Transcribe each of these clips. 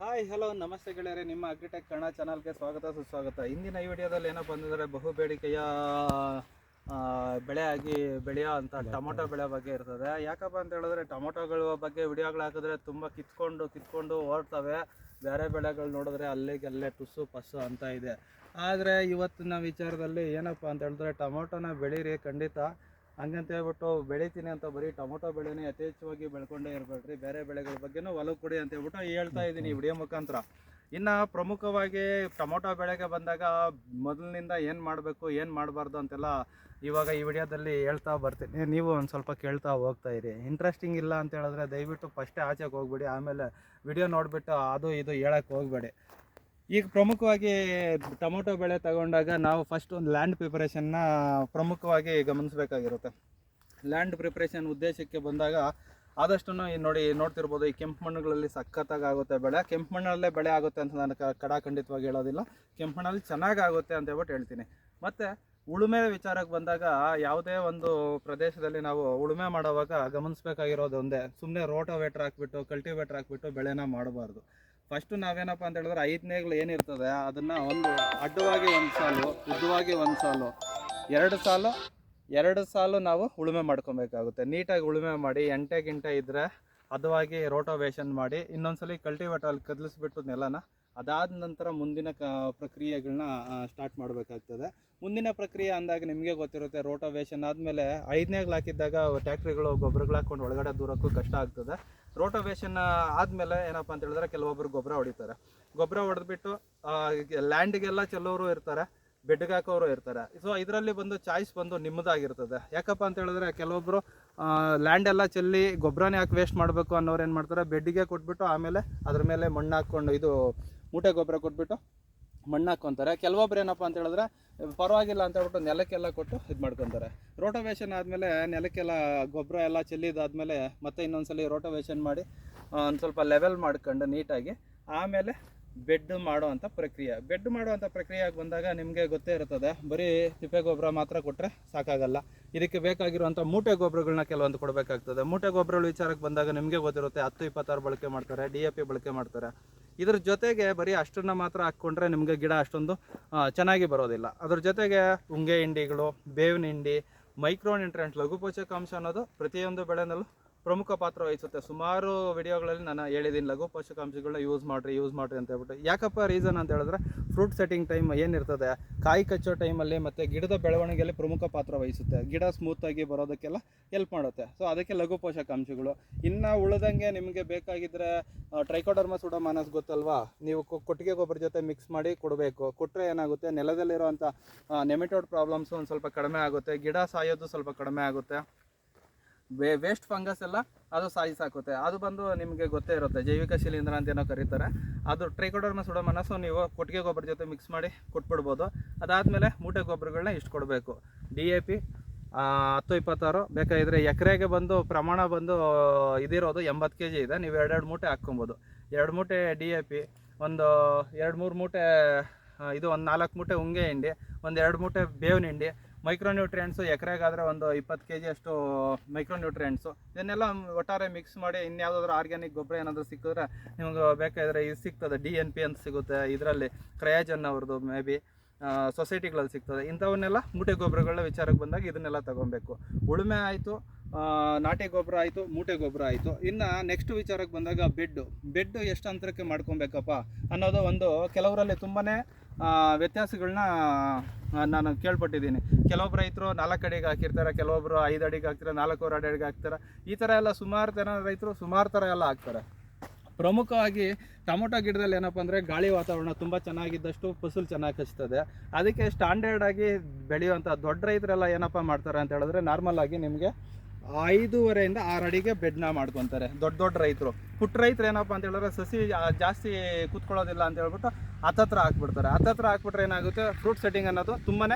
Hi hello ನಮಸ್ತೆ ಗೆಳೆಯರೆ. ನಿಮ್ಮ ಅಗ್ರಿಟೆಕ್ ಕನ್ನಡ ಚಾನಲ್ಗೆ ಸ್ವಾಗತ ಸುಸ್ವಾಗತ. ಇಂದಿನ ಈ ವಿಡಿಯೋದಲ್ಲಿ ಏನಪ್ಪ ಅಂತಂದರೆ ಬಹು ಬೇಡಿಕೆಯ ಬೆಳೆಯಾಗಿ ಬೆಳೆ ಆಗಿ ಬೆಳೆಯೋ ಅಂತ ಟೊಮೊಟೊ ಬೆಳೆ ಬಗ್ಗೆ ಇರ್ತದೆ. ಯಾಕಪ್ಪ ಅಂತ ಹೇಳಿದ್ರೆ ಟೊಮೊಟೊಗಳ ಬಗ್ಗೆ ವಿಡಿಯೋಗಳು ಹಾಕಿದ್ರೆ ತುಂಬ ಕಿತ್ಕೊಂಡು ಕಿತ್ಕೊಂಡು ಓಡ್ತವೆ. ಬೇರೆ ಬೆಳೆಗಳು ನೋಡಿದ್ರೆ ಅಲ್ಲಿಗೆ ಅಲ್ಲೇ ಟುಸ್ಸು ಪಸ್ಸು ಅಂತ ಇದೆ. ಆದರೆ ಇವತ್ತಿನ ವಿಚಾರದಲ್ಲಿ ಏನಪ್ಪ ಅಂತ ಹೇಳಿದ್ರೆ ಟೊಮೊಟೊನ ಬೆಳೀರಿ ಖಂಡಿತ. ಹಂಗಂತ ಹೇಳ್ಬಿಟ್ಟು ಬೆಳಿತೀನಿ ಅಂತ ಬರೀ ಟೊಮೊಟೊ ಬೆಳೆನೇ ಯಥೇಚ್ಛವಾಗಿ ಬೆಳ್ಕೊಂಡೇ ಇರಬೇಡ್ರಿ. ಬೇರೆ ಬೆಳೆಗಳ ಬಗ್ಗೆನೂ ಒಲವು ಕೊಡಿ ಅಂತ ಹೇಳ್ಬಿಟ್ಟು ಹೇಳ್ತಾ ಇದ್ದೀನಿ ವಿಡಿಯೋ ಮುಖಾಂತರ. ಇನ್ನು ಪ್ರಮುಖವಾಗಿ ಟೊಮೊಟೊ ಬೆಳೆಗೆ ಬಂದಾಗ ಮೊದಲಿನಿಂದ ಏನು ಮಾಡಬೇಕು ಏನು ಮಾಡಬಾರ್ದು ಅಂತೆಲ್ಲ ಇವಾಗ ಈ ವಿಡಿಯೋದಲ್ಲಿ ಹೇಳ್ತಾ ಬರ್ತೀನಿ. ನೀವು ಒಂದು ಸ್ವಲ್ಪ ಕೇಳ್ತಾ ಹೋಗ್ತಾ ಇರಿ. ಇಂಟ್ರೆಸ್ಟಿಂಗ್ ಇಲ್ಲ ಅಂತ ಹೇಳಿದ್ರೆ ದಯವಿಟ್ಟು ಫಸ್ಟೇ ಆಚೆಗೆ ಹೋಗ್ಬಿಡಿ. ಆಮೇಲೆ ವಿಡಿಯೋ ನೋಡಿಬಿಟ್ಟು ಅದು ಇದು ಹೇಳೋಕ್ಕೆ ಹೋಗಬೇಡಿ. ಈಗ ಪ್ರಮುಖವಾಗಿ ಟೊಮೊಟೊ ಬೆಳೆ ತಗೊಂಡಾಗ ನಾವು ಫಸ್ಟ್ ಒಂದು ಲ್ಯಾಂಡ್ ಪ್ರಿಪರೇಷನ್ನ ಪ್ರಮುಖವಾಗಿ ಗಮನಿಸಬೇಕಾಗಿರುತ್ತೆ. ಲ್ಯಾಂಡ್ ಪ್ರಿಪರೇಷನ್ ಉದ್ದೇಶಕ್ಕೆ ಬಂದಾಗ ಆದಷ್ಟು ನೋಡಿ ನೋಡ್ತಿರ್ಬೋದು, ಈ ಕೆಂಪು ಮಣ್ಣುಗಳಲ್ಲಿ ಸಖತ್ತಾಗಿ ಆಗುತ್ತೆ ಬೆಳೆ. ಕೆಂಪು ಮಣ್ಣಲ್ಲೇ ಬೆಳೆ ಆಗುತ್ತೆ ಅಂತ ನಾನು ಕಡಾಖಂಡಿತವಾಗಿ ಹೇಳೋದಿಲ್ಲ. ಕೆಂಪು ಮಣ್ಣಲ್ಲಿ ಚೆನ್ನಾಗಿ ಆಗುತ್ತೆ ಅಂತ ಹೇಳ್ಬಿಟ್ಟು ಹೇಳ್ತೀನಿ. ಮತ್ತು ಉಳುಮೆ ವಿಚಾರಕ್ಕೆ ಬಂದಾಗ ಯಾವುದೇ ಒಂದು ಪ್ರದೇಶದಲ್ಲಿ ನಾವು ಉಳುಮೆ ಮಾಡುವಾಗ ಗಮನಿಸಬೇಕಾಗಿರೋದು ಒಂದೇ ಸುಮ್ಮನೆ ರೋಟೋವೇಟ್ರ್ ಹಾಕ್ಬಿಟ್ಟು ಕಲ್ಟಿವೇಟ್ರ್ ಹಾಕ್ಬಿಟ್ಟು ಬೆಳೆನ ಮಾಡಬಾರ್ದು. ಫಸ್ಟು ನಾವೇನಪ್ಪ ಅಂತ ಹೇಳಿದ್ರೆ ಐದನೇಗಳು ಏನಿರ್ತದೆ, ಅದನ್ನು ಒಂದು ಅಡ್ಡವಾಗಿ ಒಂದು ಸಾಲು, ಉದ್ದವಾಗಿ ಒಂದು ಸಾಲು. ಎರಡು ಸಾಲು ಎರಡು ಸಾಲು ನಾವು ಉಳುಮೆ ಮಾಡ್ಕೊಬೇಕಾಗುತ್ತೆ. ನೀಟಾಗಿ ಉಳುಮೆ ಮಾಡಿ, ಎಂಟೆ ಗಿಂಟೆ ಇದ್ದರೆ ಅದವಾಗಿ ರೋಟೋವೇಷನ್ ಮಾಡಿ, ಇನ್ನೊಂದ್ಸಲಿ ಕಲ್ಟಿವೇಟಲ್ಲಿ ಕದಲಿಸ್ಬಿಟ್ಟು ನೆಲನ, ಅದಾದ ನಂತರ ಮುಂದಿನ ಕ ಪ್ರಕ್ರಿಯೆಗಳನ್ನ ಸ್ಟಾರ್ಟ್ ಮಾಡಬೇಕಾಗ್ತದೆ. ಮುಂದಿನ ಪ್ರಕ್ರಿಯೆ ಅಂದಾಗ ನಿಮಗೆ ಗೊತ್ತಿರುತ್ತೆ, ರೋಟೋವೇಷನ್ ಆದಮೇಲೆ ಐದನೇಗಳು ಹಾಕಿದ್ದಾಗ ಟ್ಯಾಕ್ಟ್ರಿಗಳು, ಗೊಬ್ಬರಗಳು ಹಾಕ್ಕೊಂಡು ಒಳಗಡೆ ದೂರಕ್ಕೂ ಕಷ್ಟ ಆಗ್ತದೆ. ರೋಟೋವೇಷನ್ ಆದಮೇಲೆ ಏನಪ್ಪ ಅಂತ ಹೇಳಿದ್ರೆ ಕೆಲವೊಬ್ಬರು ಗೊಬ್ಬರ ಹೊಡಿತಾರೆ. ಗೊಬ್ಬರ ಹೊಡೆದ್ಬಿಟ್ಟು ಲ್ಯಾಂಡ್ಗೆಲ್ಲ ಚೆಲ್ಲೋರು ಇರ್ತಾರೆ, ಬೆಡ್ಗೆ ಹಾಕೋರು ಇರ್ತಾರೆ. ಸೊ ಇದರಲ್ಲಿ ಬಂದು ಚಾಯ್ಸ್ ಬಂದು ನಿಮ್ಮದಾಗಿರ್ತದೆ. ಯಾಕಪ್ಪ ಅಂತ ಹೇಳಿದ್ರೆ ಕೆಲವೊಬ್ಬರು ಲ್ಯಾಂಡ್ ಎಲ್ಲ ಚೆಲ್ಲಿ ಗೊಬ್ಬರನೇ ಹಾಕಿ ವೇಸ್ಟ್ ಮಾಡಬೇಕು ಅನ್ನೋರು ಏನು ಮಾಡ್ತಾರೆ ಬೆಡ್ಡಿಗೆ ಕೊಟ್ಬಿಟ್ಟು ಆಮೇಲೆ ಅದ್ರ ಮೇಲೆ ಮಣ್ಣು ಹಾಕ್ಕೊಂಡು ಇದು, ಮೂಟೆ ಗೊಬ್ಬರ ಕೊಟ್ಬಿಟ್ಟು ಮಣ್ಣು ಹಾಕ್ಕೊಂತಾರೆ ಕೆಲವೊಬ್ರು ಏನಪ್ಪ ಅಂತ ಹೇಳಿದ್ರೆ, ಪರವಾಗಿಲ್ಲ ಅಂತ ಹೇಳ್ಬಿಟ್ಟು ನೆಲಕ್ಕೆಲ್ಲ ಕೊಟ್ಟು ಇದು ಮಾಡ್ಕೊತಾರೆ. ರೋಟೋವೇಷನ್ ಆದಮೇಲೆ ನೆಲಕ್ಕೆಲ್ಲ, ಗೊಬ್ಬರ ಎಲ್ಲ ಚೆಲ್ಲಿದಾದ್ಮೇಲೆ ಮತ್ತೆ ಇನ್ನೊಂದ್ಸಲಿ ರೋಟೋವೇಷನ್ ಮಾಡಿ ಒಂದು ಸ್ವಲ್ಪ ಲೆವೆಲ್ ಮಾಡ್ಕೊಂಡು ನೀಟಾಗಿ, ಆಮೇಲೆ ಬೆಡ್ ಮಾಡುವಂಥ ಪ್ರಕ್ರಿಯೆ. ಬೆಡ್ ಮಾಡುವಂಥ ಪ್ರಕ್ರಿಯೆಗೆ ಬಂದಾಗ ನಿಮಗೆ ಗೊತ್ತೇ ಇರುತ್ತದೆ, ಬರೀ ತಿಪ್ಪೆ ಗೊಬ್ಬರ ಮಾತ್ರ ಕೊಟ್ಟರೆ ಸಾಕಾಗಲ್ಲ. ಇದಕ್ಕೆ ಬೇಕಾಗಿರುವಂಥ ಮೂಟೆ ಗೊಬ್ಬರಗಳನ್ನ ಕೆಲವೊಂದು ಕೊಡಬೇಕಾಗ್ತದೆ. ಮೂಟೆ ಗೊಬ್ಬರಗಳ ವಿಚಾರಕ್ಕೆ ಬಂದಾಗ ನಿಮಗೆ ಗೊತ್ತಿರುತ್ತೆ, ಹತ್ತು ಇಪ್ಪತ್ತಾರು ಬಳಕೆ ಮಾಡ್ತಾರೆ, ಡಿ ಎ ಪಿ ಬಳಕೆ ಮಾಡ್ತಾರೆ. ಇದ್ರ ಜೊತೆಗೆ ಬರೀ ಅಷ್ಟನ್ನ ಮಾತ್ರ ಹಾಕ್ಕೊಂಡ್ರೆ ನಿಮಗೆ ಗಿಡ ಅಷ್ಟೊಂದು ಚೆನ್ನಾಗಿ ಬರೋದಿಲ್ಲ. ಅದ್ರ ಜೊತೆಗೆ ಉಂಗೆ ಹಿಂಡಿಗಳು, ಬೇವಿನ ಹಿಂಡಿ ಮೈಕ್ರೋ ನ್ಯೂಟ್ರೆಂಟ್ ಲಘು ಪೋಷಕಾಂಶ ಅನ್ನೋದು ಪ್ರತಿಯೊಂದು ಬೆಳೆನಲ್ಲೂ ಪ್ರಮುಖ ಪಾತ್ರ ವಹಿಸುತ್ತೆ. ಸುಮಾರು ವಿಡಿಯೋಗಳಲ್ಲಿ ನಾನು ಹೇಳಿದ್ದೀನಿ, ಲಘು ಪೋಷಕಾಂಶಗಳನ್ನ ಯೂಸ್ ಮಾಡಿರಿ ಯೂಸ್ ಮಾಡಿರಿ ಅಂತ ಹೇಳ್ಬಿಟ್ಟು. ಯಾಕಪ್ಪ ರೀಸನ್ ಅಂತ ಹೇಳಿದ್ರೆ ಫ್ರೂಟ್ ಸೆಟ್ಟಿಂಗ್ ಟೈಮ್ ಏನಿರ್ತದೆ? ಕಾಯಿ ಕಚ್ಚೋ ಟೈಮಲ್ಲಿ ಮತ್ತು ಗಿಡದ ಬೆಳವಣಿಗೆಯಲ್ಲಿ ಪ್ರಮುಖ ಪಾತ್ರ ವಹಿಸುತ್ತೆ. ಗಿಡ ಸ್ಮೂತಾಗಿ ಬರೋದಕ್ಕೆಲ್ಲ ಹೆಲ್ಪ್ ಮಾಡುತ್ತೆ. ಸೊ ಅದಕ್ಕೆ ಲಘು ಪೋಷಕಾಂಶಗಳು. ಇನ್ನು ಉಳಿದಂಗೆ ನಿಮಗೆ ಬೇಕಾಗಿದ್ದರೆ ಟ್ರೈಕೋಡರ್ಮ ಸುಡಮಾನಸ್ ಗೊತ್ತಲ್ವಾ? ನೀವು ಕೊಟ್ಟಿಗೆ ಗೊಬ್ಬರ ಜೊತೆ ಮಿಕ್ಸ್ ಮಾಡಿ ಕೊಡಬೇಕು. ಕೊಟ್ಟರೆ ಏನಾಗುತ್ತೆ? ನೆಲದಲ್ಲಿರುವಂಥ ನೆಮಿಟೋಡ್ ಪ್ರಾಬ್ಲಮ್ಸು ಒಂದು ಸ್ವಲ್ಪ ಕಡಿಮೆ ಆಗುತ್ತೆ. ಗಿಡ ಸಾಯೋದು ಸ್ವಲ್ಪ ಕಡಿಮೆ ಆಗುತ್ತೆ. ವೇ ವೇಸ್ಟ್ ಫಂಗಸ್ ಎಲ್ಲ ಅದು ಸಾಯಿಸಾಕುತ್ತೆ ಅದು ಬಂದು ನಿಮಗೆ ಗೊತ್ತೇ ಇರುತ್ತೆ. ಜೈವಿಕ ಶಿಲೀಂಧ್ರ ಅಂತ ಏನೋ ಕರೀತಾರೆ. ಅದು ಟ್ರೈಕೋಡರ್ಮ ಸುಡೋ ಮನಸ್ಸು ನೀವು ಕೊಟ್ಟಿಗೆ ಗೊಬ್ಬರ ಜೊತೆ ಮಿಕ್ಸ್ ಮಾಡಿ ಕೊಟ್ಬಿಡ್ಬೋದು. ಅದಾದಮೇಲೆ ಮೂಟೆ ಗೊಬ್ಬರಗಳನ್ನ ಇಷ್ಟು ಕೊಡಬೇಕು. ಡಿ ಎ ಪಿ ಹತ್ತು ಇಪ್ಪತ್ತಾರು, ಬೇಕಾಗಿದ್ರೆ ಎಕರೆಗೆ ಬಂದು ಪ್ರಮಾಣ ಬಂದು ಇದಿರೋದು ಎಂಬತ್ತು ಕೆ ಜಿ ಇದೆ. ನೀವು ಎರಡೆರಡು ಮೂಟೆ ಹಾಕ್ಕೊಬೋದು. ಎರಡು ಮೂಟೆ ಡಿ ಎ ಪಿ ಒಂದು ಎರಡು ಮೂರು ಮೂಟೆ ಇದು ಒಂದು ನಾಲ್ಕು ಮೂಟೆ ಉಂಗೆ ಹಿಂಡಿ, ಒಂದು ಎರಡು ಮೂಟೆ ಬೇವಿನ ಹಿಂಡಿ ಮೈಕ್ರೋ ನ್ಯೂಟ್ರಿಯೆಂಟ್ಸು ಎಕರೆಗಾದರೆ ಒಂದು ಇಪ್ಪತ್ತು ಕೆ ಮೈಕ್ರೋ ನ್ಯೂಟ್ರಿಯೆಂಟ್ಸು ಇದನ್ನೆಲ್ಲ ಒಟ್ಟಾರೆ ಮಿಕ್ಸ್ ಮಾಡಿ ಇನ್ಯಾವುದಾದ್ರೂ ಆರ್ಗ್ಯಾನಿಕ್ ಗೊಬ್ಬರ ಏನಾದರೂ ಸಿಕ್ಕಿದ್ರೆ ನಿಮ್ಗೆ ಬೇಕಾದರೆ ಇದು ಸಿಗ್ತದೆ. ಡಿ ಎನ್ ಪಿ ಅಂತ ಸಿಗುತ್ತೆ. ಇದರಲ್ಲಿ ಕ್ರಯಾಜನ್ ಅವ್ರದ್ದು ಮೇ ಬಿ ಸೊಸೈಟಿಗಳಲ್ಲಿ ಸಿಗ್ತದೆ. ಇಂಥವನ್ನೆಲ್ಲ ಮೂಟೆ ಗೊಬ್ಬರಗಳ ವಿಚಾರಕ್ಕೆ ಬಂದಾಗ ಇದನ್ನೆಲ್ಲ ತೊಗೊಬೇಕು. ಉಳುಮೆ ಆಯಿತು ನಾಟಿ ಗೊಬ್ಬರ ಆಯಿತು, ಮೂಟೆ ಗೊಬ್ಬರ ಆಯಿತು. ಇನ್ನು ನೆಕ್ಸ್ಟ್ ವಿಚಾರಕ್ಕೆ ಬಂದಾಗ ಬೆಡ್ಡು ಬೆಡ್ಡು ಎಷ್ಟು ಅಂತರಕ್ಕೆ ಮಾಡ್ಕೊಬೇಕಪ್ಪ ಅನ್ನೋದು ಒಂದು ಕೆಲವರಲ್ಲಿ ತುಂಬಾ ವ್ಯತ್ಯಾಸಗಳನ್ನ ನಾನು ಕೇಳ್ಪಟ್ಟಿದ್ದೀನಿ. ಕೆಲವೊಬ್ರು ರೈತರು ನಾಲ್ಕು ಅಡಿಗೆ ಹಾಕಿರ್ತಾರೆ, ಕೆಲವೊಬ್ರು ಐದು ಅಡಿಗೆ ಹಾಕ್ತಾರೆ, ನಾಲ್ಕೂವರೆ ಅಡಿಗೆ ಹಾಕ್ತಾರೆ. ಈ ಥರ ಎಲ್ಲ ಸುಮಾರು ಜನ ರೈತರು ಸುಮಾರು ಥರ ಎಲ್ಲ ಹಾಕ್ತಾರೆ. ಪ್ರಮುಖವಾಗಿ ಟೊಮೊಟೊ ಗಿಡದಲ್ಲಿ ಏನಪ್ಪ ಅಂದರೆ ಗಾಳಿ ವಾತಾವರಣ ತುಂಬ ಚೆನ್ನಾಗಿದ್ದಷ್ಟು ಫಸಲು ಚೆನ್ನಾಗಿ ಕಚ್ತದೆ. ಅದಕ್ಕೆ ಸ್ಟ್ಯಾಂಡರ್ಡ್ ಆಗಿ ಬೆಳೆಯುವಂಥ ದೊಡ್ಡ ರೈತರೆಲ್ಲ ಏನಪ್ಪ ಮಾಡ್ತಾರೆ ಅಂತ ಹೇಳಿದ್ರೆ ನಾರ್ಮಲ್ ಆಗಿ ನಿಮಗೆ ಐದೂವರೆಯಿಂದ ಆರು ಅಡಿಗೆ ಬೆಡ್ನ ಮಾಡ್ಕೊತಾರೆ ದೊಡ್ಡ ದೊಡ್ಡ ರೈತರು. ಪುಟ್ಟ ರೈತರು ಏನಪ್ಪ ಅಂತ ಹೇಳಿದ್ರೆ ಸಸಿ ಜಾಸ್ತಿ ಕೂತ್ಕೊಳ್ಳೋದಿಲ್ಲ ಅಂತ ಹೇಳ್ಬಿಟ್ಟು ಹತ್ತತ್ರ ಹಾಕ್ಬಿಡ್ತಾರೆ. ಹತ್ತತ್ರ ಹಾಕ್ಬಿಟ್ರೆ ಏನಾಗುತ್ತೆ ಫ್ರೂಟ್ ಸೆಟ್ಟಿಂಗ್ ಅನ್ನೋದು ತುಂಬಾ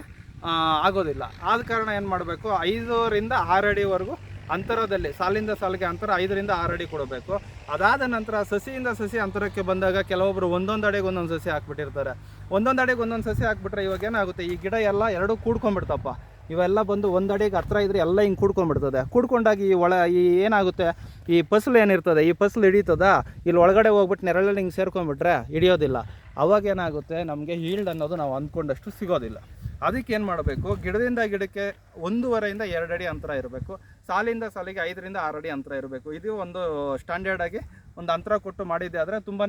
ಆಗೋದಿಲ್ಲ. ಆದ ಕಾರಣ ಏನು ಮಾಡಬೇಕು? ಐದರಿಂದ ಆರು ಅಡಿವರೆಗೂ ಅಂತರದಲ್ಲಿ, ಸಾಲಿಂದ ಸಾಲಿಗೆ ಅಂತರ ಐದರಿಂದ ಆರು ಅಡಿ ಕೊಡಬೇಕು. ಅದಾದ ನಂತರ ಸಸಿಯಿಂದ ಸಸಿ ಅಂತರಕ್ಕೆ ಬಂದಾಗ ಕೆಲವೊಬ್ಬರು ಒಂದೊಂದು ಅಡಿಗೆ ಒಂದೊಂದು ಸಸಿ ಹಾಕ್ಬಿಟ್ಟಿರ್ತಾರೆ. ಒಂದೊಂದು ಅಡಿಗೆ ಒಂದೊಂದು ಸಸಿ ಹಾಕ್ಬಿಟ್ರೆ ಇವಾಗ ಏನಾಗುತ್ತೆ? ಈ ಗಿಡ ಎಲ್ಲ ಎರಡು ಕೂಡ್ಕೊಂಡ್ಬಿಡ್ತಪ್ಪ. ಇವೆಲ್ಲ ಬಂದು ಒಂದು ಅಡಿಗೆ ಹತ್ರ ಇದ್ರೆ ಎಲ್ಲ ಹಿಂಗೆ ಕೂಡ್ಕೊಂಡ್ಬಿಡ್ತದೆ. ಕೂಡ್ಕೊಂಡಾಗಿ ಈ ಒಳ ಈ ಏನಾಗುತ್ತೆ? ಈ ಫಸಲು ಏನಿರ್ತದೆ? ಈ ಫಸಲು ಹಿಡಿತದ? ಇಲ್ಲಿ ಒಳಗಡೆ ಹೋಗ್ಬಿಟ್ಟು ನೆರಳಲ್ಲಿ ಹಿಂಗೆ ಸೇರ್ಕೊಂಡ್ಬಿಟ್ರೆ ಹಿಡಿಯೋದಿಲ್ಲ. ಅವಾಗೇನಾಗುತ್ತೆ ನಮಗೆ ಹೀಲ್ಡ್ ಅನ್ನೋದು ನಾವು ಅಂದ್ಕೊಂಡಷ್ಟು ಸಿಗೋದಿಲ್ಲ. ಅದಕ್ಕೆ ಏನು ಮಾಡಬೇಕು? ಗಿಡದಿಂದ ಗಿಡಕ್ಕೆ ಒಂದೂವರೆಯಿಂದ ಎರಡು ಅಡಿ ಅಂತರ ಇರಬೇಕು. ಸಾಲಿಂದ ಸಾಲಿಗೆ ಐದರಿಂದ ಆರು ಅಡಿ ಅಂತರ ಇರಬೇಕು. ಇದು ಒಂದು ಸ್ಟ್ಯಾಂಡರ್ಡ್ ಆಗಿ ಒಂದು ಅಂತರ ಕೊಟ್ಟು ಮಾಡಿದ್ದೆ ಆದರೆ ತುಂಬಾ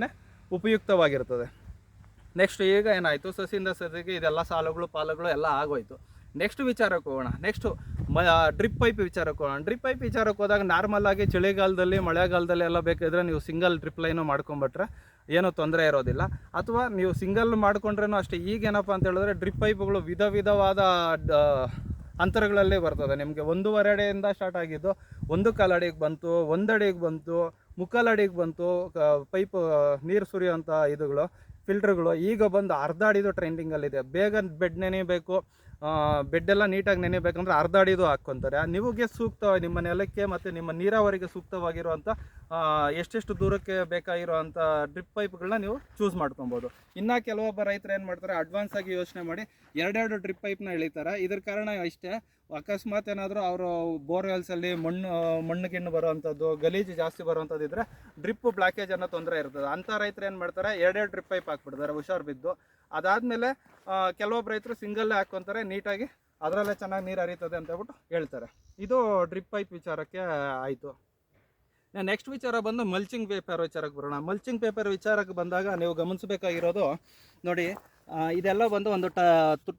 ಉಪಯುಕ್ತವಾಗಿರ್ತದೆ. ನೆಕ್ಸ್ಟ್ ಈಗ ಏನಾಯಿತು? ಸಸಿಯಿಂದ ಸಸಿಗೆ ಇದೆಲ್ಲ ಸಾಲುಗಳು, ಪಾಲುಗಳು ಎಲ್ಲ ಆಗೋಯ್ತು. ನೆಕ್ಸ್ಟ್ ವಿಚಾರಕ್ಕೆ ಹೋಗೋಣ. ನೆಕ್ಸ್ಟು ಮ ಡ್ರಿಪ್ ಪೈಪ್ ವಿಚಾರಕ್ಕೆ ಹೋಗೋಣ. ಡ್ರಿಪ್ ಪೈಪ್ ವಿಚಾರಕ್ಕೆ ಹೋದಾಗ ನಾರ್ಮಲ್ ಆಗಿ ಚಳಿಗಾಲದಲ್ಲಿ, ಮಳೆಗಾಲದಲ್ಲಿ ಎಲ್ಲ ಬೇಕಿದ್ರೆ ನೀವು ಸಿಂಗಲ್ ಡ್ರಿಪ್ ಲೈನು ಮಾಡ್ಕೊಂಬಿಟ್ರೆ ಏನೂ ತೊಂದರೆ ಇರೋದಿಲ್ಲ. ಅಥವಾ ನೀವು ಸಿಂಗಲ್ ಮಾಡಿಕೊಂಡ್ರೂ ಅಷ್ಟೇ, ಈಗೇನಪ್ಪ ಅಂತ ಹೇಳಿದ್ರೆ ಡ್ರಿಪ್ ಪೈಪ್ಗಳು ವಿಧ ವಿಧವಾದ ಅಂತರಗಳಲ್ಲಿ ಬರ್ತದೆ. ನಿಮಗೆ ಒಂದೂವರೆ ಅಡಿಯಿಂದ ಸ್ಟಾರ್ಟ್ ಆಗಿದ್ದು, ಒಂದು ಕಾಲು ಅಡಿಗೆ ಬಂತು, ಒಂದಡಿಗೆ ಬಂತು ಮುಕ್ಕಾಲು ಅಡಿಗೆ ಬಂತು ಪೈಪ್ ನೀರು ಸುರಿಯುವಂಥ ಇದುಗಳು ಫಿಲ್ಟರ್ಗಳು ಈಗ ಬಂದು ಅರ್ಧ ಅಡಿದು ಟ್ರೆಂಡಿಂಗಲ್ಲಿದೆ ಬೇಗ ಬೆಡ್ ನೆನೆಯಬೇಕು ಬೆಡ್ ಎಲ್ಲ ನೀಟಾಗಿ ನೆನೆಯಬೇಕಂದ್ರೆ ಅರ್ಧ ಅಡಿದು ಹಾಕ್ಕೊಂತಾರೆ. ನಿಮಗೆ ಸೂಕ್ತ ನಿಮ್ಮ ನೆಲಕ್ಕೆ ಮತ್ತು ನಿಮ್ಮ ನೀರಾವರಿಗೆ ಸೂಕ್ತವಾಗಿರುವಂಥ ಎಷ್ಟೆಷ್ಟು ದೂರಕ್ಕೆ ಬೇಕಾಗಿರುವಂಥ ಡ್ರಿಪ್ ಪೈಪ್ಗಳನ್ನ ನೀವು ಚೂಸ್ ಮಾಡ್ಕೊಬೋದು. ಇನ್ನು ಕೆಲವೊಬ್ಬ ರೈತರು ಏನು ಮಾಡ್ತಾರೆ ಅಡ್ವಾನ್ಸ್ ಆಗಿ ಯೋಚನೆ ಮಾಡಿ ಎರಡೆರಡು ಡ್ರಿಪ್ ಪೈಪ್ನ ಎಳಿತಾರೆ. ಇದ್ರ ಕಾರಣ ಇಷ್ಟೇ, ಅಕಸ್ಮಾತ್ ಏನಾದರೂ ಅವರು ಬೋರ್ವೆಲ್ಸಲ್ಲಿ ಮಣ್ಣು ಮಣ್ಣು ಗಿಣ್ಣು ಬರುವಂಥದ್ದು ಗಲೀಜು ಜಾಸ್ತಿ ಬರುವಂಥದ್ದು ಇದ್ದರೆ ಡ್ರಿಪ್ ಬ್ಲಾಕೇಜ್ ಅನ್ನೋ ತೊಂದರೆ ಇರ್ತದೆ. ಅಂಥ ರೈತರು ಏನು ಮಾಡ್ತಾರೆ, ಎರಡೆರಡು ಡ್ರಿಪ್ ಪೈಪ್ ಹಾಕ್ಬಿಡ್ತಾರೆ, ಹುಷಾರು ಬಿದ್ದು. ಅದಾದಮೇಲೆ ಕೆಲವೊಬ್ಬ ರೈತರು ಸಿಂಗಲ್ಲೇ ಹಾಕ್ಕೊತಾರೆ ನೀಟಾಗಿ ಅದರಲ್ಲೇ ಚೆನ್ನಾಗಿ ನೀರು ಹರಿತದೆ ಅಂತ ಹೇಳ್ಬಿಟ್ಟು ಹೇಳ್ತಾರೆ. ಇದು ಡ್ರಿಪ್ ಪೈಪ್ ವಿಚಾರಕ್ಕೆ ಆಯಿತು. ನೆಕ್ಸ್ಟ್ ವಿಚಾರ ಬಂದು ಮಲ್ಚಿಂಗ್ ಪೇಪರ್ ವಿಚಾರಕ್ಕೆ ಬರೋಣ. ಮಲ್ಚಿಂಗ್ ಪೇಪರ್ ವಿಚಾರಕ್ಕೆ ಬಂದಾಗ ನೀವು ಗಮನಿಸಬೇಕಾಗಿರೋದು, ನೋಡಿ ಇದೆಲ್ಲ ಬಂದು ಒಂದು ಟ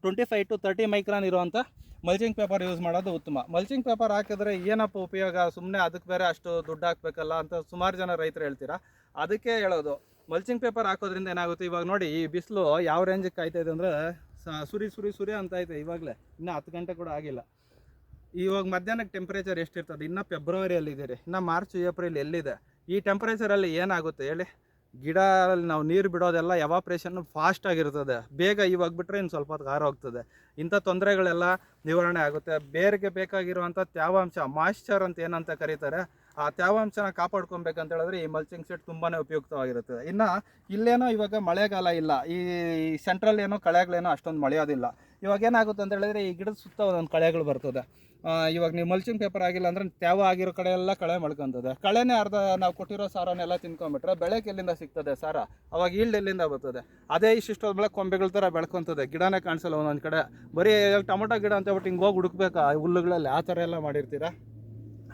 twenty five to thirty micron ಇರುವಂಥ ಮಲ್ಚಿಂಗ್ ಪೇಪರ್ ಯೂಸ್ ಮಾಡೋದು ಉತ್ತಮ. ಮಲ್ಚಿಂಗ್ ಪೇಪರ್ ಹಾಕಿದ್ರೆ ಏನಪ್ಪ ಉಪಯೋಗ? ಸುಮ್ಮನೆ ಅದಕ್ಕೆ ಬೇರೆ ಅಷ್ಟು ದುಡ್ಡು ಹಾಕ್ಬೇಕಲ್ಲ ಅಂತ ಸುಮಾರು ಜನ ರೈತರು ಹೇಳ್ತೀರಾ? ಅದಕ್ಕೆ ಹೇಳೋದು ಮಲ್ಚಿಂಗ್ ಪೇಪರ್ ಹಾಕೋದ್ರಿಂದ ಏನಾಗುತ್ತೆ? ಇವಾಗ ನೋಡಿ, ಈ ಬಿಸಿಲು ಯಾವ ರೇಂಜಿಗೆ ಕಾಯ್ತಾ ಇದೆ ಅಂದರೆ ಸುರಿ ಸುರಿ ಸುರಿ ಅಂತ ಐತೆ ಇವಾಗಲೇ. ಇನ್ನೂ ಹತ್ತು ಗಂಟೆ ಕೂಡ ಆಗಿಲ್ಲ. ಇವಾಗ ಮಧ್ಯಾಹ್ನಕ್ಕೆ ಟೆಂಪ್ರೇಚರ್ ಎಷ್ಟಿರ್ತದೆ? ಇನ್ನೂ ಫೆಬ್ರವರಿಯಲ್ಲಿ ಇದ್ದೀರಿ. ಇನ್ನು ಮಾರ್ಚ್ ಏಪ್ರಿಲ್ ಎಲ್ಲಿದೆ? ಈ ಟೆಂಪ್ರೇಚರಲ್ಲಿ ಏನಾಗುತ್ತೆ ಹೇಳಿ? ಗಿಡ ನಾವು ನೀರು ಬಿಡೋದೆಲ್ಲ ಎವಾಪ್ರೇಷನ್ ಫಾಸ್ಟ್ ಆಗಿರ್ತದೆ. ಬೇಗ ಇವಾಗ ಬಿಟ್ಟರೆ ಇನ್ನು ಸ್ವಲ್ಪ ಹೊತ್ತು ಹೋಗ್ತದೆ. ಇಂಥ ತೊಂದರೆಗಳೆಲ್ಲ ನಿವಾರಣೆ ಆಗುತ್ತೆ. ಬೇರೆಗೆ ಬೇಕಾಗಿರುವಂಥ ತ್ಯಾವಾಂಶ ಮಾಯ್ಶ್ಚರ್ ಅಂತ ಏನಂತ ಕರೀತಾರೆ? ಆ ತೇವಾಂಶನ ಕಾಪಾಡ್ಕೊಬೇಕಂತ ಹೇಳಿದ್ರೆ ಈ ಮಲ್ಚಿಂಗ್ ಸೆಟ್ ತುಂಬಾ ಉಪಯುಕ್ತವಾಗಿರುತ್ತದೆ ಇನ್ನು ಇಲ್ಲೇನೋ ಇವಾಗ ಮಳೆಗಾಲ ಇಲ್ಲ. ಈ ಸೆಂಟ್ರಲ್ ಏನೋ ಕಳೆಗಳೇನೋ ಅಷ್ಟೊಂದು ಮಳೆಯೋದಿಲ್ಲ. ಇವಾಗ ಏನಾಗುತ್ತೆ ಅಂತ ಹೇಳಿದ್ರೆ ಈ ಗಿಡದ ಸುತ್ತ ಒಂದೊಂದು ಕಳೆಗಳು ಬರ್ತದೆ. ಇವಾಗ ನೀವು ಮಲ್ಚಿಂಗ್ ಪೇಪರ್ ಆಗಿಲ್ಲ ಅಂದ್ರೆ ತ್ಯಾವ ಆಗಿರೋ ಕಡೆ ಎಲ್ಲ ಕಳೆ ಮಳ್ಕೊಂತದೆ. ಕಳೆನೇ ಅರ್ಧ ನಾವು ಕೊಟ್ಟಿರೋ ಸಾರನ್ನೆಲ್ಲ ತಿನ್ಕೊಂಬಿಟ್ರೆ ಬೆಳೆಗೆ ಎಲ್ಲಿಂದ ಸಿಗ್ತದೆ ಸಾರ? ಅವಾಗ ಈಲ್ಡ್ ಎಲ್ಲಿಂದ ಬರ್ತದೆ? ಅದೇ ಇಷ್ಟಿಷ್ಟು ಬೆಳೆ ಕೊಂಬೆಗಳ ಥರ ಬೆಳ್ಕೊಂತದೆ. ಗಿಡನೇ ಕಾಣಿಸಲ್ಲ ಒಂದೊಂದು ಕಡೆ. ಬರೀ ಟೊಮೊಟೊ ಗಿಡ ಅಂತ ಹೇಳ್ಬಿಟ್ಟು ಹಿಂಗೆ ಹೋಗಿ ಹುಡುಕ್ಬೇಕಾ? ಹುಲ್ಲುಗಳಲ್ಲಿ ಆ ಥರ ಎಲ್ಲ ಮಾಡಿರ್ತೀರಾ?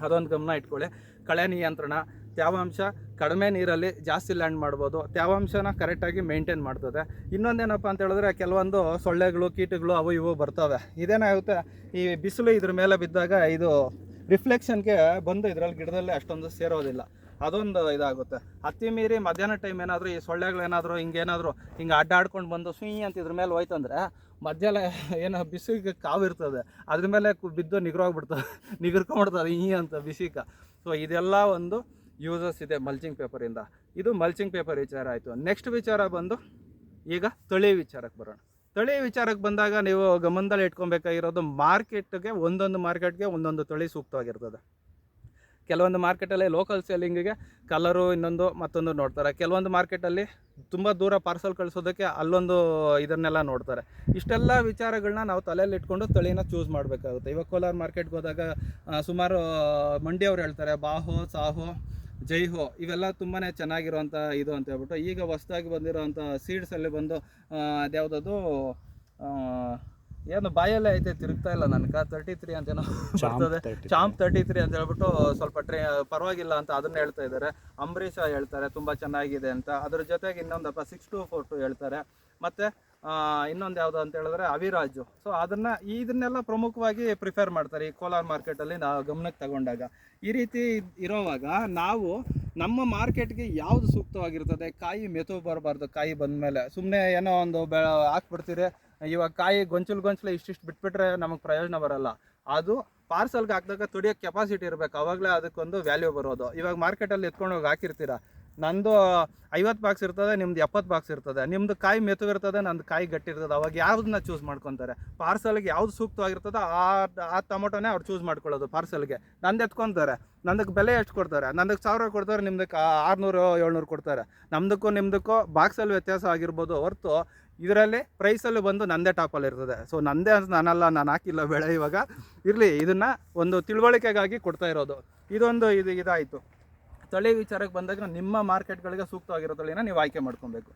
ಅದೊಂದು ಗಮನ ಇಟ್ಕೊಳ್ಳಿ. ಕಳೆ ನಿಯಂತ್ರಣ, ತ್ಯಾವಾಂಶ ಕಡಿಮೆ ನೀರಲ್ಲಿ ಜಾಸ್ತಿ ಲ್ಯಾಂಡ್ ಮಾಡ್ಬೋದು. ತ್ಯಾವಾಂಶನ ಕರೆಕ್ಟಾಗಿ ಮೇಂಟೈನ್ ಮಾಡ್ತದೆ. ಇನ್ನೊಂದೇನಪ್ಪ ಅಂತ ಹೇಳಿದ್ರೆ ಕೆಲವೊಂದು ಸೊಳ್ಳೆಗಳು, ಕೀಟಗಳು ಅವು ಇವು ಬರ್ತವೆ. ಇದೇನಾಗುತ್ತೆ ಈ ಬಿಸಿಲು ಇದ್ರ ಮೇಲೆ ಬಿದ್ದಾಗ ಇದು ರಿಫ್ಲೆಕ್ಷನ್ಗೆ ಬಂದು ಇದರಲ್ಲಿ ಗಿಡದಲ್ಲಿ ಅಷ್ಟೊಂದು ಸೇರೋದಿಲ್ಲ. ಅದೊಂದು ಇದಾಗುತ್ತೆ. ಹತ್ತಿ ಮೀರಿ ಮಧ್ಯಾಹ್ನ ಟೈಮ್ ಏನಾದರೂ, ಈ ಸೊಳ್ಳೆಗಳೇನಾದರೂ ಹಿಂಗೇನಾದರೂ ಹಿಂಗೆ ಅಡ್ಡಾಡ್ಕೊಂಡು ಬಂದು ಸುಯಿ ಅಂತ ಇದ್ರ ಮೇಲೆ ಹೋಯ್ತಂದ್ರೆ, ಮಧ್ಯಾಹ್ನ ಏನೋ ಬಿಸಿಗೆ ಕಾವಿರ್ತದೆ ಅದ್ರ ಮೇಲೆ ಬಿದ್ದು ನಿಗ್ರೋಗ್ಬಿಡ್ತದೆ. ನಿಗರ್ಕೊಂಡ್ಬಿಡ್ತದೆ ಈ ಅಂತ ಬಿಸಿಕ. ಸೊ ಇದೆಲ್ಲ ಒಂದು ಯೂಸಸ್ ಇದೆ ಮಲ್ಚಿಂಗ್ ಪೇಪರಿಂದ ಇದು. ಮಲ್ಚಿಂಗ್ ಪೇಪರ್ ವಿಚಾರ ಆಯಿತು. ನೆಕ್ಸ್ಟ್ ವಿಚಾರ ಬಂದು ಈಗ ತಳಿ ವಿಚಾರಕ್ಕೆ ಬರೋಣ. ತಳಿ ವಿಚಾರಕ್ಕೆ ಬಂದಾಗ ನೀವು ಗಮನದಲ್ಲಿ ಇಟ್ಕೊಬೇಕಾಗಿರೋದು ಮಾರ್ಕೆಟ್ಗೆ ಒಂದೊಂದು ಮಾರ್ಕೆಟ್ಗೆ ಒಂದೊಂದು ತಳಿ ಸೂಕ್ತವಾಗಿರ್ತದೆ. ಕೆಲವೊಂದು ಮಾರ್ಕೆಟಲ್ಲಿ ಲೋಕಲ್ ಸೇಲಿಂಗಿಗೆ ಕಲರು ಇನ್ನೊಂದು ಮತ್ತೊಂದು ನೋಡ್ತಾರೆ. ಕೆಲವೊಂದು ಮಾರ್ಕೆಟಲ್ಲಿ ತುಂಬ ದೂರ ಪಾರ್ಸಲ್ ಕಳಿಸೋದಕ್ಕೆ ಅಲ್ಲೊಂದು ಇದನ್ನೆಲ್ಲ ನೋಡ್ತಾರೆ. ಇಷ್ಟೆಲ್ಲ ವಿಚಾರಗಳನ್ನ ನಾವು ತಲೆಯಲ್ಲಿ ಇಟ್ಕೊಂಡು ತಳಿನ ಚೂಸ್ ಮಾಡಬೇಕಾಗುತ್ತೆ. ಇವಾಗ ಕೋಲಾರ ಮಾರ್ಕೆಟ್ಗೆ ಹೋದಾಗ ಸುಮಾರು ಮಂಡಿಯವ್ರು ಹೇಳ್ತಾರೆ, ಬಾಹೋ, ಸಾಹೋ, ಜೈಹೋ ಇವೆಲ್ಲ ತುಂಬಾ ಚೆನ್ನಾಗಿರುವಂಥ ಇದು ಅಂತ ಹೇಳ್ಬಿಟ್ಟು ಈಗ ಹೊಸ್ದಾಗಿ ಬಂದಿರೋವಂಥ ಸೀಡ್ಸಲ್ಲಿ ಬಂದು ಅದ್ಯಾವುದದು ಏನು ಬಾಯಲ್ಲೇ ಐತೆ ತಿರುಗ್ತಾ ಇಲ್ಲ ನನ್ಗೆ ತರ್ಟಿ ತ್ರೀ ಅಂತೇನೋ ಬರ್ತದೆ. ಚಾಂಪ್ ತರ್ಟಿ ತ್ರೀ ಅಂತ ಹೇಳ್ಬಿಟ್ಟು ಸ್ವಲ್ಪ ಟ್ರೇ ಪರವಾಗಿಲ್ಲ ಅಂತ ಅದನ್ನ ಹೇಳ್ತಾ ಇದ್ದಾರೆ. ಅಂಬರೀಷ ಹೇಳ್ತಾರೆ ತುಂಬ ಚೆನ್ನಾಗಿದೆ ಅಂತ. ಅದ್ರ ಜೊತೆಗೆ ಇನ್ನೊಂದಪ್ಪ ಸಿಕ್ಸ್ ಟು ಫೋರ್ ಟು ಹೇಳ್ತಾರೆ. ಮತ್ತು ಇನ್ನೊಂದು ಯಾವುದು ಅಂತ ಹೇಳಿದ್ರೆ ಅವಿರಾಜು. ಸೊ ಅದನ್ನ ಇದನ್ನೆಲ್ಲ ಪ್ರಮುಖವಾಗಿ ಪ್ರಿಫೇರ್ ಮಾಡ್ತಾರೆ ಈ ಕೋಲಾರ ಮಾರ್ಕೆಟಲ್ಲಿ ನಾವು ಗಮನಕ್ಕೆ ತಗೊಂಡಾಗ. ಈ ರೀತಿ ಇರೋವಾಗ ನಾವು ನಮ್ಮ ಮಾರ್ಕೆಟ್ಗೆ ಯಾವುದು ಸೂಕ್ತವಾಗಿರ್ತದೆ? ಕಾಯಿ ಮೆತು ಬರಬಾರ್ದು ಕಾಯಿ ಬಂದಮೇಲೆ. ಸುಮ್ಮನೆ ಏನೋ ಒಂದು ಬೆ ಹಾಕ್ಬಿಡ್ತೀರಿ. ಇವಾಗ ಕಾಯಿ ಗೊಂಚಲು ಗೊಂಚಲು ಇಷ್ಟಿಷ್ಟು ಬಿಟ್ಬಿಟ್ರೆ ನಮಗೆ ಪ್ರಯೋಜನ ಬರಲ್ಲ. ಅದು ಪಾರ್ಸಲ್ಗೆ ಹಾಕಿದಾಗ ತುಡಿಯೋಕ್ಕೆ ಕೆಪಾಸಿಟಿ ಇರಬೇಕು. ಅವಾಗಲೇ ಅದಕ್ಕೊಂದು ವ್ಯಾಲ್ಯೂ ಬರೋದು. ಇವಾಗ ಮಾರ್ಕೆಟಲ್ಲಿ ಎತ್ಕೊಂಡು ಹೋಗಿ ಹಾಕಿರ್ತೀರ? ನಂದು ಐವತ್ತು ಬಾಕ್ಸ್ ಇರ್ತದೆ, ನಿಮ್ದು ಎಪ್ಪತ್ತು ಬಾಕ್ಸ್ ಇರ್ತದೆ. ನಿಮ್ದು ಕಾಯಿ ಮೆತ್ತಗಿರ್ತದೆ, ನಂದು ಕಾಯಿ ಗಟ್ಟಿ ಇರ್ತದೆ ಅವಾಗ ಯಾವ್ದನ್ನ ಚೂಸ್ ಮಾಡ್ಕೊತಾರೆ? ಪಾರ್ಸಲ್ಗೆ ಯಾವ್ದು ಸೂಕ್ತವಾಗಿರ್ತದೆ ಆ ಆ ಟೊಮೊಟೊನೇ ಅವ್ರು ಚೂಸ್ ಮಾಡ್ಕೊಳ್ಳೋದು ಪಾರ್ಸಲ್ಗೆ ನಂದು ಎತ್ಕೊತಾರೆ. ನಂದಕ್ಕೆ ಬೆಲೆ ಎಷ್ಟು ಕೊಡ್ತಾರೆ? ನಂದಕ್ಕೆ ಸಾವಿರ ಕೊಡ್ತಾರೆ ನಿಮ್ದಕ್ಕೆ ಆರುನೂರು, ಏಳ್ನೂರು ಕೊಡ್ತಾರೆ. ನಮ್ದಕ್ಕೂ ನಿಮ್ದಕ್ಕೂ ಬಾಕ್ಸಲ್ಲಿ ವ್ಯತ್ಯಾಸ ಆಗಿರ್ಬೋದು ಹೊರತು ಇದರಲ್ಲಿ ಪ್ರೈಸಲ್ಲಿ ಬಂದು ನಂದೇ ಟಾಪಲ್ಲಿ ಇರ್ತದೆ. ಸೊ ನಂದೇ ಅಂತ ನಾನಲ್ಲ, ನಾನು ಹಾಕಿಲ್ಲ ಬೆಳೆ ಇವಾಗ. ಇರಲಿ, ಇದನ್ನು ಒಂದು ತಿಳುವಳಿಕೆಗಾಗಿ ಕೊಡ್ತಾ ಇರೋದು. ಇದೊಂದು ಇದು ಇದಾಯಿತು. ತಳಿ ವಿಚಾರಕ್ಕೆ ಬಂದಾಗ ನಿಮ್ಮ ಮಾರ್ಕೆಟ್ಗಳಿಗೆ ಸೂಕ್ತವಾಗಿರೋ ತಳಿನ ನೀವು ಆಯ್ಕೆ ಮಾಡ್ಕೊಬೇಕು.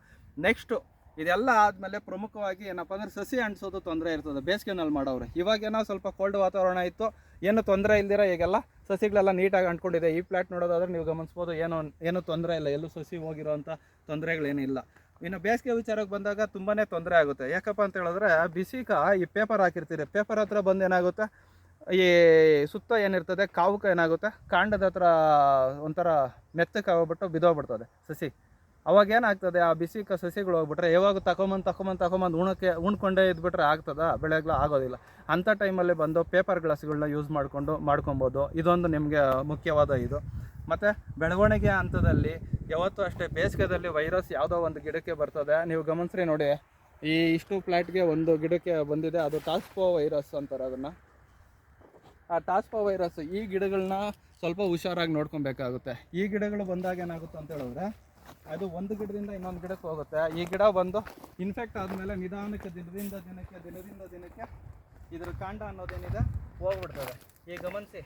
ನೆಕ್ಸ್ಟು ಇದೆಲ್ಲ ಆದಮೇಲೆ ಪ್ರಮುಖವಾಗಿ ಏನಪ್ಪ ಅಂದ್ರೆ ಸಸಿ ಅಂಟಿಸೋದು ತೊಂದರೆ ಇರ್ತದೆ. ಬೇಸಿಗೆನಲ್ಲಿ ಮಾಡೋರು ಇವಾಗೇನೋ ಸ್ವಲ್ಪ ಕೋಲ್ಡ್ ವಾತಾವರಣ ಇತ್ತು. ಏನು ತೊಂದರೆ ಇಲ್ದಿರ ಈಗೆಲ್ಲ ಸಸಿಗಳೆಲ್ಲ ನೀಟಾಗಿ ಅಂಟ್ಕೊಂಡಿದೆ. ಈ ಪ್ಲಾಟ್ ನೋಡೋದಾದ್ರೆ ನೀವು ಗಮನಿಸ್ಬೋದು. ಏನೋ, ಏನು ತೊಂದರೆ ಇಲ್ಲ. ಎಲ್ಲೂ ಸಸಿ ಹೋಗಿರೋಂಥ ತೊಂದರೆಗಳೇನಿಲ್ಲ. ಇನ್ನು ಬೇಸಿಗೆ ವಿಚಾರಕ್ಕೆ ಬಂದಾಗ ತುಂಬಾ ತೊಂದರೆ ಆಗುತ್ತೆ. ಯಾಕಪ್ಪ ಅಂತ ಹೇಳಿದ್ರೆ ಬಿಸಿಕ ಈ ಪೇಪರ್ ಹಾಕಿರ್ತೀರಿ. ಪೇಪರ್ ಹತ್ರ ಬಂದು ಏನಾಗುತ್ತೆ? ಈ ಸುತ್ತ ಏನಿರ್ತದೆ, ಕಾವುಕ ಏನಾಗುತ್ತೆ? ಕಾಂಡದ ಹತ್ರ ಒಂಥರ ಮೆತ್ತಕ್ಕೆ ಹೋಗ್ಬಿಟ್ಟು ಬಿದ್ದೋಗ್ಬಿಡ್ತದೆ ಸಸಿ. ಅವಾಗ ಏನಾಗ್ತದೆ, ಆ ಬಿಸಿ ಕ, ಸಸಿಗಳು ಹೋಗ್ಬಿಟ್ರೆ ಯಾವಾಗ ತಗೊಂಬಂದು ತಗೊಂಬಂದು ತಗೊಂಬಂದು ಉಣಕ್ಕೆ, ಉಣ್ಕೊಂಡೇ ಇದ್ಬಿಟ್ರೆ ಆಗ್ತದ? ಬೆಳೆಗಳು ಆಗೋದಿಲ್ಲ. ಅಂಥ ಟೈಮಲ್ಲಿ ಬಂದು ಪೇಪರ್ ಗ್ಲಾಸ್ಗಳನ್ನ ಯೂಸ್ ಮಾಡಿಕೊಂಡು, ಮಾಡ್ಕೊಬೋದು. ಇದೊಂದು ನಿಮಗೆ ಮುಖ್ಯವಾದ ಇದು. ಮತ್ತು ಬೆಳವಣಿಗೆ ಹಂತದಲ್ಲಿ ಯಾವತ್ತೂ ಅಷ್ಟೇ ಬೇಸಿಗೆದಲ್ಲಿ ವೈರಸ್ ಯಾವುದೋ ಒಂದು ಗಿಡಕ್ಕೆ ಬರ್ತದೆ. ನೀವು ಗಮನಿಸ್ರಿ ನೋಡಿ, ಈ ಇಷ್ಟು ಫ್ಲ್ಯಾಟ್ಗೆ ಒಂದು ಗಿಡಕ್ಕೆ ಬಂದಿದೆ, ಅದು ಟಾಸ್ಪೋ ವೈರಸ್ ಅಂತಾರೆ ಅದನ್ನು. ಆ ಟಾಸ್ಪೋ ವೈರಸ್ ಈ ಗಿಡಗಳನ್ನ ಸ್ವಲ್ಪ ಹುಷಾರಾಗಿ ನೋಡ್ಕೊಬೇಕಾಗುತ್ತೆ. ಈ ಗಿಡಗಳು ಬಂದಾಗ ಏನಾಗುತ್ತೆ ಅಂತ ಹೇಳಿದ್ರೆ ಅದು ಒಂದು ಗಿಡದಿಂದ ಇನ್ನೊಂದು ಗಿಡಕ್ಕೆ ಹೋಗುತ್ತೆ. ಈ ಗಿಡ ಬಂದು ಇನ್ಫೆಕ್ಟ್ ಆದಮೇಲೆ ನಿಧಾನಕ್ಕೆ ದಿನದಿಂದ ದಿನಕ್ಕೆ ದಿನದಿಂದ ದಿನಕ್ಕೆ ಇದ್ರ ಕಾಂಡ ಅನ್ನೋದೇನಿದೆ ಹೋಗ್ಬಿಡ್ತದೆ. ಈಗ ಗಮನಿಸಿ,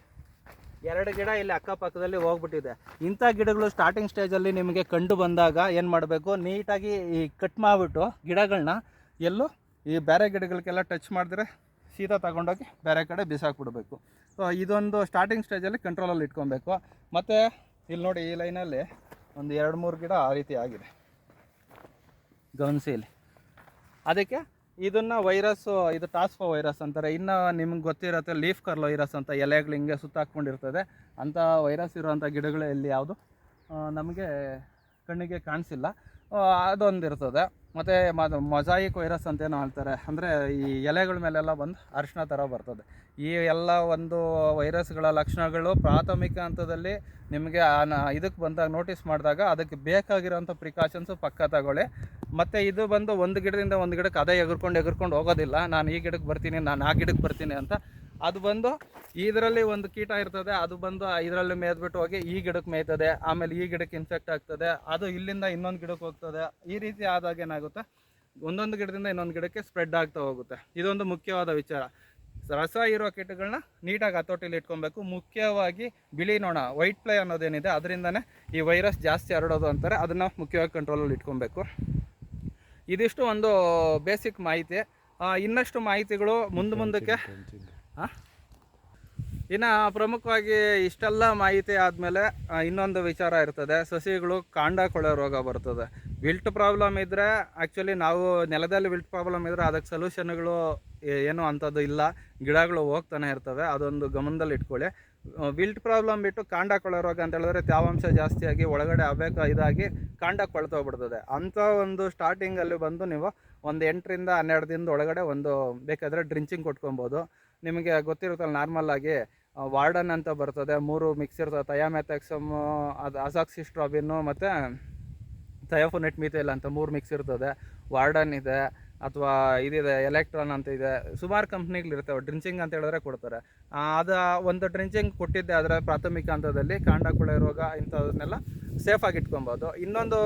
ಎರಡು ಗಿಡ ಇಲ್ಲಿ ಅಕ್ಕಪಕ್ಕದಲ್ಲಿ ಹೋಗ್ಬಿಟ್ಟಿದೆ. ಇಂಥ ಗಿಡಗಳು ಸ್ಟಾರ್ಟಿಂಗ್ ಸ್ಟೇಜಲ್ಲಿ ನಿಮಗೆ ಕಂಡು ಬಂದಾಗ ಏನು ಮಾಡಬೇಕು? ನೀಟಾಗಿ ಈ ಕಟ್ ಮಾಡಿಬಿಟ್ಟು ಗಿಡಗಳನ್ನ ಎಲ್ಲೂ ಈ ಬೇರೆ ಗಿಡಗಳಿಗೆಲ್ಲ ಟಚ್ ಮಾಡಿದ್ರೆ ಸೀದಾ ತಗೊಂಡೋಗಿ ಬೇರೆ ಕಡೆ ಬಿಸಾಕ್ಬಿಡ್ಬೇಕು. ಸೊ ಇದೊಂದು ಸ್ಟಾರ್ಟಿಂಗ್ ಸ್ಟೇಜಲ್ಲಿ ಕಂಟ್ರೋಲಲ್ಲಿ ಇಟ್ಕೊಬೇಕು. ಮತ್ತು, ಇಲ್ಲಿ ನೋಡಿ ಈ ಲೈನಲ್ಲಿ ಒಂದು ಎರಡು ಮೂರು ಗಿಡ ಆ ರೀತಿ ಆಗಿದೆ. ಗಮನಿಸಿ ಅದಕ್ಕೆ ಇದನ್ನು ವೈರಸ್ಸು ಇದು ಟಾಸ್ಫೋ ವೈರಸ್ ಅಂತಾರೆ. ಇನ್ನು ನಿಮ್ಗೆ ಗೊತ್ತಿರುತ್ತೆ, ಲೀಫ್ ಕರ್ಲ್ ವೈರಸ್ ಅಂತ ಎಲೆಗಳು ಹಿಂಗೆ ಸುತ್ತಾಕ್ಕೊಂಡಿರ್ತದೆ. ಅಂಥ ವೈರಸ್ ಇರುವಂಥ ಗಿಡಗಳು ಎಲ್ಲಿ ಯಾವುದು? ನಮಗೆ ಕಣ್ಣಿಗೆ ಕಾಣಿಸಿಲ್ಲ. ಅದೊಂದು ಇರ್ತದೆ ಮತ್ತು ಮೊಜಾಯಿಕ್ ವೈರಸ್ ಅಂತ ಏನೋ ಹೇಳ್ತಾರೆ. ಅಂದರೆ ಈ ಎಲೆಗಳ ಮೇಲೆಲ್ಲ ಬಂದು ಅರಿಶಿನ ಥರ ಬರ್ತದೆ. ಈ ಎಲ್ಲ ಒಂದು ವೈರಸ್ಗಳ ಲಕ್ಷಣಗಳು ಪ್ರಾಥಮಿಕ ಹಂತದಲ್ಲಿ ನಿಮಗೆ ಇದಕ್ಕೆ ಬಂದಾಗ ನೋಟಿಸ್ ಮಾಡಿದಾಗ ಅದಕ್ಕೆ ಬೇಕಾಗಿರೋಂಥ ಪ್ರಿಕಾಷನ್ಸು ಪಕ್ಕ ತಗೊಳ್ಳಿ. ಮತ್ತು ಇದು ಬಂದು ಒಂದು ಗಿಡದಿಂದ ಒಂದು ಗಿಡಕ್ಕೆ ಅದೇ ಎಗರ್ಕೊಂಡು ಎಗರ್ಕೊಂಡು ಹೋಗೋದಿಲ್ಲ. ನಾನು ಈ ಗಿಡಕ್ಕೆ ಬರ್ತೀನಿ, ನಾನು ಆ ಗಿಡಕ್ಕೆ ಬರ್ತೀನಿ ಅಂತ ಅದು ಬಂದು ಇದರಲ್ಲಿ ಒಂದು ಕೀಟ ಇರ್ತದೆ, ಅದು ಬಂದು ಇದರಲ್ಲಿ ಮೇದ್ಬಿಟ್ಟು ಹೋಗಿ ಈ ಗಿಡಕ್ಕೆ ಮೇಯ್ತದೆ, ಆಮೇಲೆ ಈ ಗಿಡಕ್ಕೆ ಇನ್ಫೆಕ್ಟ್ ಆಗ್ತದೆ, ಅದು ಇಲ್ಲಿಂದ ಇನ್ನೊಂದು ಗಿಡಕ್ಕೆ ಹೋಗ್ತದೆ. ಈ ರೀತಿ ಆದಾಗ ಏನಾಗುತ್ತೆ? ಒಂದೊಂದು ಗಿಡದಿಂದ ಇನ್ನೊಂದು ಗಿಡಕ್ಕೆ ಸ್ಪ್ರೆಡ್ ಆಗ್ತಾ ಹೋಗುತ್ತೆ. ಇದೊಂದು ಮುಖ್ಯವಾದ ವಿಚಾರ. ರಸ ಇರೋ ಕೀಟಗಳನ್ನ ನೀಟಾಗಿ ಹತೋಟಿಲಿ ಇಟ್ಕೊಬೇಕು. ಮುಖ್ಯವಾಗಿ ಬಿಳಿ ನೋಣ ವೈಟ್ ಪ್ಲೈ ಅನ್ನೋದೇನಿದೆ, ಅದರಿಂದನೇ ಈ ವೈರಸ್ ಜಾಸ್ತಿ ಹರಡೋದು ಅಂತಾರೆ. ಅದನ್ನು ಮುಖ್ಯವಾಗಿ ಕಂಟ್ರೋಲಲ್ಲಿ ಇಟ್ಕೊಬೇಕು. ಇದಿಷ್ಟು ಒಂದು ಬೇಸಿಕ್ ಮಾಹಿತಿ. ಇನ್ನಷ್ಟು ಮಾಹಿತಿಗಳು ಮುಂದೆ ಮುಂದಕ್ಕೆ ಇನ್ನು ಪ್ರಮುಖವಾಗಿ ಇಷ್ಟೆಲ್ಲ ಮಾಹಿತಿ ಆದಮೇಲೆ ಇನ್ನೊಂದು ವಿಚಾರ ಇರ್ತದೆ. ಸಸಿಗಳು ಕಾಂಡ ಕೊಳೆ ರೋಗ ಬರ್ತದೆ. ವಿಲ್ಟ್ ಪ್ರಾಬ್ಲಮ್ ಇದ್ದರೆ ಆ್ಯಕ್ಚುಲಿ ನಾವು ನೆಲದಲ್ಲಿ ವಿಲ್ಟ್ ಪ್ರಾಬ್ಲಮ್ ಇದ್ದರೆ ಅದಕ್ಕೆ ಸೊಲ್ಯೂಷನ್ಗಳು ಏನು ಅಂಥದ್ದು ಇಲ್ಲ. ಗಿಡಗಳು ಹೋಗ್ತಾನೆ ಇರ್ತವೆ. ಅದೊಂದು ಗಮನದಲ್ಲಿ ಇಟ್ಕೊಳ್ಳಿ. ವಿಲ್ಟ್ ಪ್ರಾಬ್ಲಮ್ ಬಿಟ್ಟು ಕಾಂಡ ಕೊಳೆ ರೋಗ ಅಂತ ಹೇಳಿದ್ರೆ ತೇವಾಂಶ ಜಾಸ್ತಿಯಾಗಿ ಒಳಗಡೆ ಅಬೇಕ ಇದಾಗಿ ಕಾಂಡ ಕೊಳ್ತೋಗ್ಬಿಡ್ತದೆ. ಅಂಥ ಒಂದು ಸ್ಟಾರ್ಟಿಂಗಲ್ಲಿ ಬಂದು ನೀವು ಒಂದು ಎಂಟರಿಂದ ಹನ್ನೆರಡು ದಿನದ ಒಳಗಡೆ ಒಂದು ಬೇಕಾದರೆ ಡ್ರಿಂಚಿಂಗ್ ಕೊಟ್ಕೊಬೋದು. ನಿಮಗೆ ಗೊತ್ತಿರುತ್ತಲ್ಲ ನಾರ್ಮಲ್ ಆಗಿ ವಾರ್ಡನ್ ಅಂತ ಬರ್ತದೆ, ಮೂರು ಮಿಕ್ಸ್ ಇರ್ತದೆ ತಯಾಮೆಥೆಕ್ಸಮ್ ಅದು ಅಸಾಕ್ಸಿಸ್ಟ್ರಾಬಿನ್ನು ಮತ್ತು ಥಯೋಫೋನೆಟ್ ಮೀಥೈಲ್ ಅಂತ ಮೂರು ಮಿಕ್ಸ್ ಇರ್ತದೆ. ವಾರ್ಡನ್ ಇದೆ, ಅಥವಾ ಇದಿದೆ ಎಲೆಕ್ಟ್ರಾನ್ ಅಂತ ಇದೆ, ಸುಮಾರು ಕಂಪ್ನಿಗಳಿರ್ತವೆ ಡ್ರಿಂಚಿಂಗ್ ಅಂತ ಹೇಳಿದ್ರೆ ಕೊಡ್ತಾರೆ. ಅದು ಒಂದು ಡ್ರಿಂಚಿಂಗ್ ಕೊಟ್ಟಿದ್ದೆ ಅದರ ಪ್ರಾಥಮಿಕ ಹಂತದಲ್ಲಿ ಕಾಂಡ ಕೊಳೆ ರೋಗ ಇಂಥದನ್ನೆಲ್ಲ ಸೇಫಾಗಿ ಇಟ್ಕೊಬೋದು. ಇನ್ನೊಂದು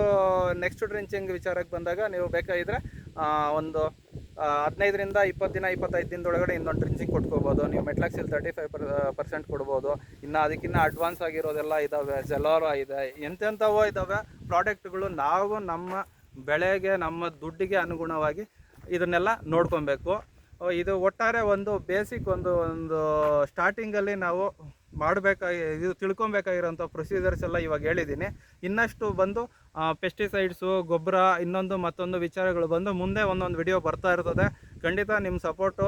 ನೆಕ್ಸ್ಟ್ ಡ್ರಿಂಚಿಂಗ್ ವಿಚಾರಕ್ಕೆ ಬಂದಾಗ ನೀವು ಬೇಕಾಗಿದ್ರೆ ಒಂದು ಹದಿನೈದರಿಂದ ಇಪ್ಪತ್ತು ದಿನ, ಇಪ್ಪತ್ತೈದು ದಿನದೊಳಗಡೆ ಇನ್ನೊಂದು ಡ್ರಿಂಚಿಂಗ್ ಕೊಟ್ಕೋಬೋದು. ನೀವು metalaxyl thirty five per percent ಕೊಡ್ಬೋದು. ಇನ್ನು ಅದಕ್ಕಿಂತ ಅಡ್ವಾನ್ಸ್ ಆಗಿರೋದೆಲ್ಲ ಇದ್ದಾವೆ ಜೆಲಾರೋ ಇದೆ, ಎಂತೆಂಥವೋ ಇದ್ದಾವೆ ಪ್ರಾಡಕ್ಟ್ಗಳು ನಾವು ನಮ್ಮ ಬೆಳೆಗೆ, ನಮ್ಮ ದುಡ್ಡಿಗೆ ಅನುಗುಣವಾಗಿ ಇದನ್ನೆಲ್ಲ ನೋಡ್ಕೊಬೇಕು. ಇದು ಒಟ್ಟಾರೆ ಒಂದು ಬೇಸಿಕ್ ಒಂದು ಒಂದು ಸ್ಟಾರ್ಟಿಂಗಲ್ಲಿ ನಾವು ಮಾಡಬೇಕಾಗಿ ಇದು ತಿಳ್ಕೊಬೇಕಾಗಿರೋಂಥ ಪ್ರೊಸೀಜರ್ಸ್ ಎಲ್ಲ ಇವಾಗ ಹೇಳಿದ್ದೀನಿ. ಇನ್ನಷ್ಟು ಬಂದು ಪೆಸ್ಟಿಸೈಡ್ಸು ಗೊಬ್ಬರ, ಇನ್ನೊಂದು ಮತ್ತೊಂದು ವಿಚಾರಗಳು ಬಂದು ಮುಂದೆ ಒಂದೊಂದು ವಿಡಿಯೋ ಬರ್ತಾ ಇರ್ತದೆ. ಖಂಡಿತ ನಿಮ್ಮ ಸಪೋರ್ಟು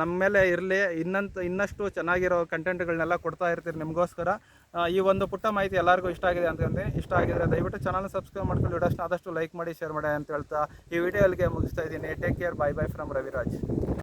ನಮ್ಮ ಮೇಲೆ ಇರಲಿ. ಇನ್ನಂತ, ಇನ್ನಷ್ಟು ಚೆನ್ನಾಗಿರೋ ಕಂಟೆಂಟ್ಗಳನ್ನೆಲ್ಲ ಕೊಡ್ತಾ ಇರ್ತೀರಿ ನಿಮಗೋಸ್ಕರ. ಈ ಒಂದು ಪುಟ್ಟ ಮಾಹಿತಿ ಎಲ್ಲರಿಗೂ ಇಷ್ಟ ಆಗಿದೆ ಅಂತಂದರೆ, ಇಷ್ಟ ಆಗಿದ್ರೆ ದಯವಿಟ್ಟು ಚಾನಲ್ ಸಬ್ಸ್ಕ್ರೈಬ್ ಮಾಡ್ಕೊಂಡು ವಿಡಿಯೋಸ್ನ ಆದಷ್ಟು ಲೈಕ್ ಮಾಡಿ ಶೇರ್ ಮಾಡಿ ಅಂತ ಹೇಳ್ತಾ ಈ ವಿಡಿಯೋ ಅಲ್ಲಿಗೆ ಮುಗಿಸ್ತಾ ಇದ್ದೀನಿ. Take care bye bye from Raviraj